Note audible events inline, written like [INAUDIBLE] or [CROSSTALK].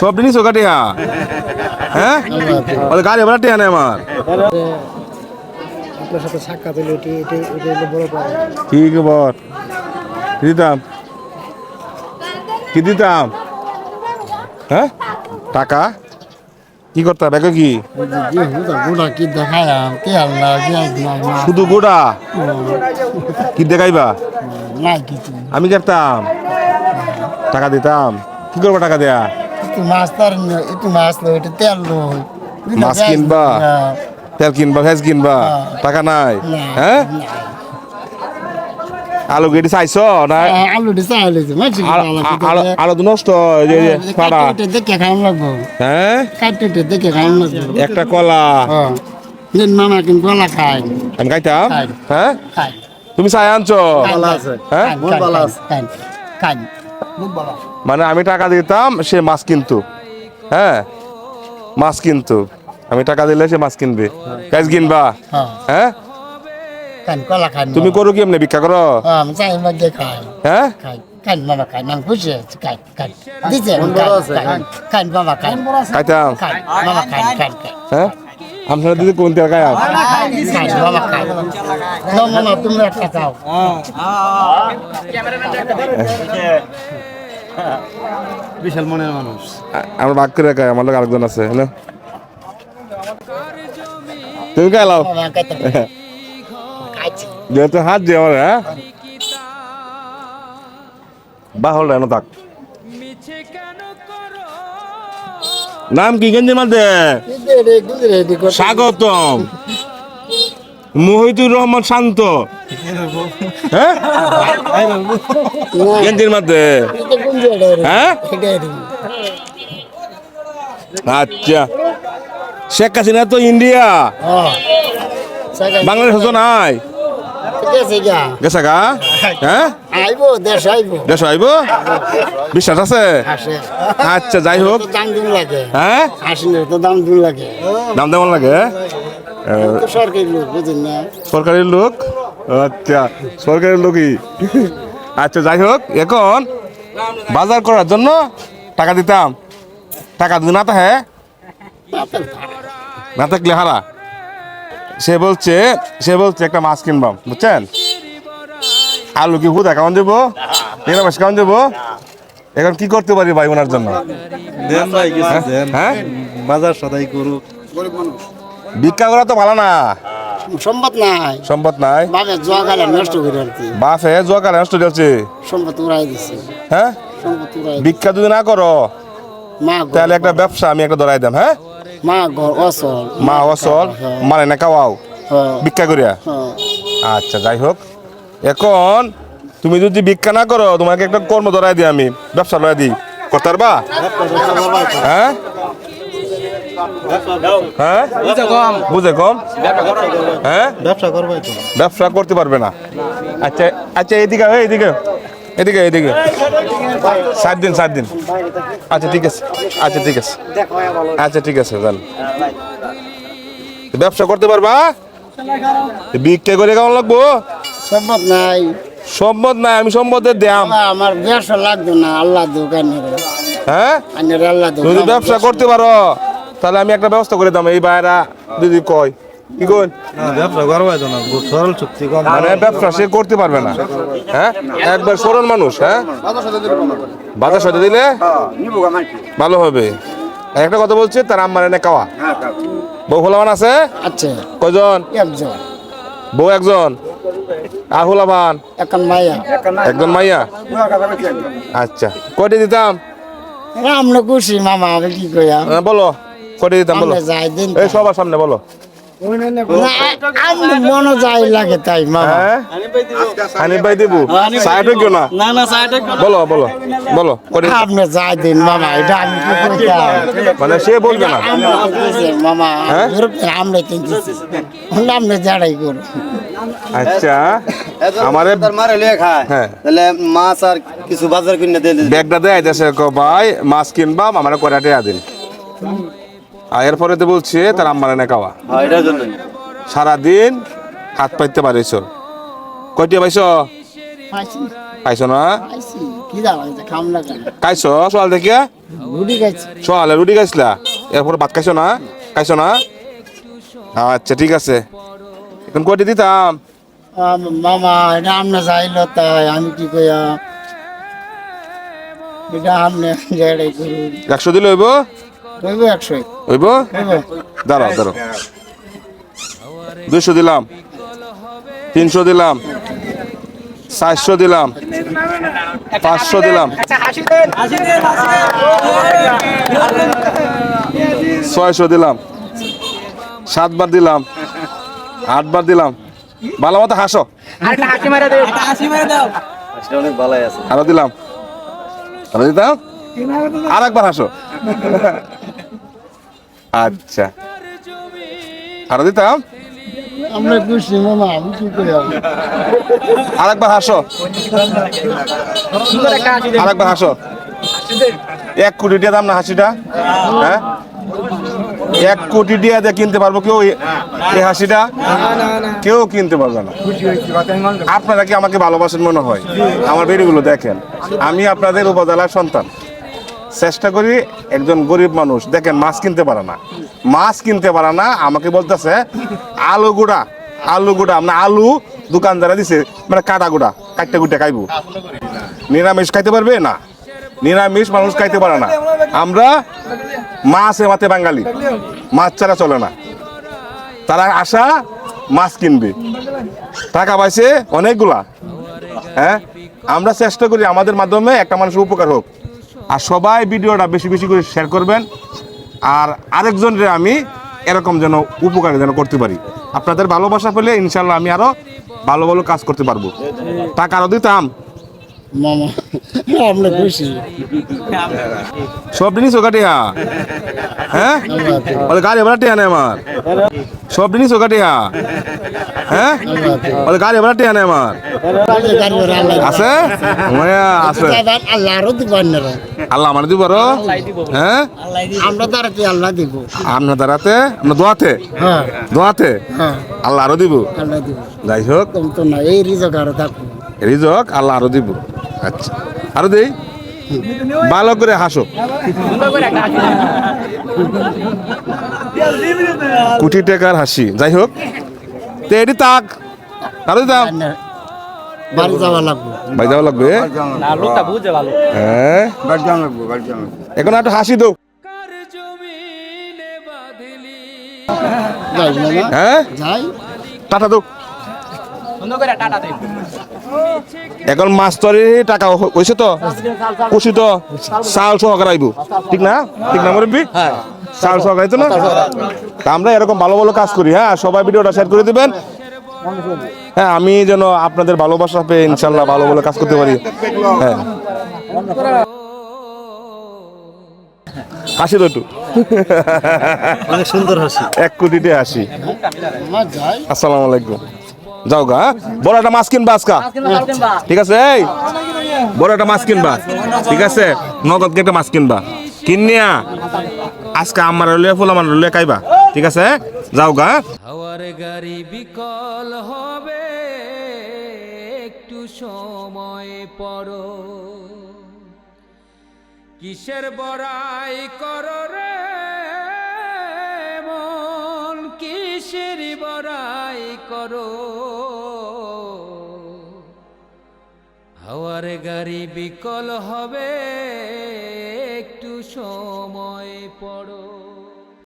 সব জিনিস ও কাটিয়া? হ্যাঁ? ওদের গাড়ি ভাড়া টিয়া নেই আমার। আপনার সাথে সাক্ষাৎ হলো এটি এটি এটি হলো বড় পাওয়া। কি দিতাম? কি দিতাম? হ্যাঁ? টাকা? কি করতে হবে? কি গুড়া কি? কে আল্লাহ শুধু গোড়া কি দেখাইবা? কিছু আমি করতাম টাকা দিতাম। কি করব টাকা দেয়া? একটু মাছ তার একটু মাছ লো একটু তেল লো। মাছ কিনবা? তেল কিনবা ভেজ কিনবা? টাকা নাই? হ্যাঁ? আলু গেটি চাইছ না? আলু দিছে আলু দিছে মাছ আলু- আলু- তো নষ্ট যে- যে ফাটা। দেখে খাওয়ান লাগবো। হ্যাঁ? কাটতে দেখে খাওয়ান লাগবো। একটা কলা। হ্যাঁ। মামা কিন কলা খায়। আমি খাইতাম? হ্যাঁ? তুমি চাই আনছো? হ্যাঁ? খায় খায় মানে আমি টাকা দিতাম সে মাছ কিনতো। হ্যাঁ মাছ কিনতো। আমি টাকা দিলে সে মাছ কিনবে। গাছ কিনবা? হ্যাঁ। হ্যাঁ? তুমি করো কি এমনি ভিক্ষা করো? হ্যাঁ আমি চাই মাঝে খায় হ্যাঁ? হ্যাঁ? আপনার দিদি কোন তেল খায় খান [LAUGHS] বিশাল মনের মানুষ। আমার ভাগ করে খায় আমার লোক আরেকজন আছে হ্যালো? তুমি খাই লাও। [LAUGHS] যেহেতু হাত দিয়ে আমার হ্যাঁ? বা হল না থাক। নাম কি দি কর স্বাগতম। মহিতুর রহমান শান্ত। [LAUGHS] হ্যাঁ? গেঞ্জির রে হ্যাঁ? আচ্ছা। শেখ হাসিনা তো ইন্ডিয়া। বাংলাদেশ তো নাই। হ্যাঁ? আছে? আচ্ছা যাই হোক। দাম লাগে হ্যাঁ? আসলে তো দাম দিন লাগে দাম লাগে লোক লোক? লোকই আচ্ছা যাই হোক, এখন বাজার করার জন্য টাকা দিতাম। টাকা যদি না থাকে না থাকলে হারা। সে বলছে সে বলছে একটা মাছ কিনবাম বুঝছেন? আলু কি হুদা কেমন দেবো? এগুলো মাছ কেমন দেবো? এখন কি করতে পারি ভাই ওনার জন্য? দেন ভাই হ্যাঁ? বাজার সদাই করুক। ভিক্ষা করা তো ভালো না। সম্পদ নাই। সম্পদ নাই? বাবে জোয়া গালে নষ্ট করে আর কি। নষ্ট সম্পদ উড়াই দিছে। হ্যাঁ? সম্পদ উড়াই ভিক্ষা যদি না করো মা তাহলে একটা ব্যবসা আমি একটা ধরাই দাম হ্যাঁ? মা ঘর অসল। মা অসল মানে না খাওয়াও হ্যাঁ। ভিক্ষা করিয়া? হ্যাঁ। আচ্ছা যাই হোক। এখন তুমি যদি ভিক্ষা না করো তোমাকে একটা কর্ম ধরাই দিই আমি ব্যবসা লয় দিই। করতে পারবা? হ্যাঁ? হ্যাঁ বুঝে কম? হ্যাঁ? ব্যবসা করবাই তো ব্যবসা করতে পারবে না। আচ্ছা আচ্ছা এদিকে এদিকে এদিকে এদিকে। সাত দিন সাত দিন। আচ্ছা ঠিক আছে। আচ্ছা ঠিক আছে। আচ্ছা ঠিক আছে যান ব্যবসা করতে পারবা? বিক্রি করে কেমন লাগবো? সম্পদ নাই। সম্পদ নাই আমি সম্পদের দাম। আমার ব্যবসা লাগবে না আল্লাহ দোকানে হ্যাঁ? আল্লাহ তুমি ব্যবসা করতে পারো। তাহলে আমি একটা ব্যবস্থা করে দাম এই বাইরা যদি কয়। কি কই না, ব্যবসা করবাই তো না সরল চুক্তি কম মানে ব্যবসা সে করতে পারবে না। হ্যাঁ? একবার সরল মানুষ হ্যাঁ? বাজার সাথে দিলে ভালো হবে। একটা কথা বলছে তার আম্মার এনে খাওয়া। বউ হোলামান আছে? আচ্ছা কয়জন? একজন। বউ একজন? আর হোলামান এখন মাইয়া। একজন মাইয়া? আচ্ছা। কয়টি দিতাম? না খুশি মামা আমি কি কইয়া? হ্যাঁ, বলো। কয়টি দিতাম বলো। দিন এই সবার সামনে বলো। মনে যাই লাগে তাই মামা। হ্যাঁ? হানিফ ভাই দেবু। সাইড না না। না সাইডে বলো বলো বলো আপনি যাই দিন মামা এটা আমি মানে সে বলবে না। মামা হ্যাঁ? আমরা কিনতেছি আচ্ছা আমারে মারে লিয়ে খায়। হ্যাঁ। তাহলে মাছ আর কিছু বাজার কিনে দিয়ে দিবে ব্যাগটা দেয় দেশে ভাই মাছ কিনবাম আমার কয়টা দিন। আর এরপরে তো বলছে তার আম্মার এনে খাওয়া হ্যাঁ সারাদিন হাত পাইতে পারিস কয়টি পাইছ? পাইছ। না? পাইছি। কি দাও এটা খাম না খাইছ? সকাল থেকে রুটি সকালে রুটি খাইছিলা? এরপর ভাত খাইছো না? খাইছো না? আচ্ছা ঠিক আছে। এখন কয়টি দিতাম? মামা এটা আমনে চাইলো তাই আমি কি কইয়া? এটা আমনে একশো দিলে হইব? কইব একশো হইব দাঁড়াও দাঁড়াও। দুশো দিলাম। তিনশো দিলাম। চারশো দিলাম। পাঁচশো দিলাম। ছয়শো দিলাম। সাতবার দিলাম। আটবার দিলাম। ভালো মতো হাসো। আরও দিলাম। আরও দিতাম? আর একবার হাসো। আচ্ছা। আরও দিতাম আমরা খুশি মামা আমি কি কইয়া আর? একবার হাসো। আর একবার হাসো এক কোটি দিয়ে দাম না হাসিটা? হ্যাঁ? এক কোটি দিয়ে দিয়ে কিনতে পারব কেউ এই হাসিটা? কেউ কিনতে পারবে না। আপনারা কি আমাকে ভালোবাসেন মনে হয়? আমার ভিডিওগুলো দেখেন। আমি আপনাদের উপজেলার সন্তান। চেষ্টা করি একজন গরিব মানুষ। দেখেন, মাছ কিনতে পারে না। মাছ কিনতে পারে না, আমাকে বলতেছে, আলু গুড়া আলু গুড়া। মানে আলু দোকানদারা দিছে মানে কাটা গুড়া, কাটতে গুটে খাইবো। নিরামিষ খাইতে পারবে না? নিরামিষ মানুষ খাইতে পারে না। আমরা মাছ এমাতে বাঙালি, মাছ ছাড়া চলে না। তারা আশা মাছ কিনবে। টাকা পাইছে অনেকগুলা। হ্যাঁ? আমরা চেষ্টা করি আমাদের মাধ্যমে একটা মানুষের উপকার হোক। আর সবাই ভিডিওটা বেশি বেশি করে শেয়ার করবেন। আর আরেকজনের আমি এরকম যেন উপকার যেন করতে পারি। আপনাদের ভালোবাসা পেলে ইনশাল্লাহ আমি আরও ভালো ভালো কাজ করতে পারব। টাকা আরও দিতাম। মামা। আমরা খুশি সব জিনিস ওকাটিয়া হ্যাঁ? ওদের গাড়ি ভাড়া টিয়া নেই আমার। সব জিনিস ওকাটিয়া হ্যাঁ? ওদের গাড়ি ভাড়া টিয়া নেই আমার। আছে? ওয়া, আছে। আল্লাহ আমার দিব আরও? হ্যাঁ? আমরা দাঁড়াতে আল্লাহ দিব। আপনার দোয়াতে? হ্যাঁ। দোয়াতে? হ্যাঁ। আল্লাহ আরও দিব। আল্লাহ দিব। যাই হোক। তো না এই রিজক আরও থাকব। রিজক আল্লাহ আরও দিব। আচ্ছা। আরও দেই? ভালো করে হাসো। কোটি টাকার হাসি। যাই হোক। তো এটি তাক। আরও বাড়ি যাওয়া লাগবে। ভাই যাওয়া লাগবে হ্যাঁ। এখন একটু হাসি দাও। হ্যাঁ? টাটা দাও। এখন মাছ টাকা হয়েছে তো? খুশি তো? চাল সহকারে আইব। ঠিক না? ঠিক না মুরব্বী? চাল সহকারে তো না? তা আমরা এরকম ভালো ভালো কাজ করি হ্যাঁ? সবাই ভিডিওটা শেয়ার করে দিবেন। হ্যাঁ আমি যেন আপনাদের ভালোবাসা পেয়ে ইনশাল্লাহ ভালো ভালো কাজ করতে পারি। হ্যাঁ। হাসি তো একটু। অনেক সুন্দর হাসি। এক কোটিতে হাসি। আসসালামু আলাইকুম। যাও গা হ্যাঁ? বড় একটা মাছ কিনবা আজকা। ঠিক আছে এই? বড় একটা মাছ কিনবা। ঠিক আছে? নগদ একটা মাছ কিনবা। কিনিয়া আজকে আমার লইয়া ফুল আমার লইয়া খাইবা। ঠিক আছে? যাও গা হ্যাঁ? হাওয়ার গাড়ি বিকল হবে একটু সময় পড়ো কিসের বড়াই করো রে মন কিসের বড়াই? করো। হাওয়ার গাড়ি বিকল হবে একটু সময় পড়ো।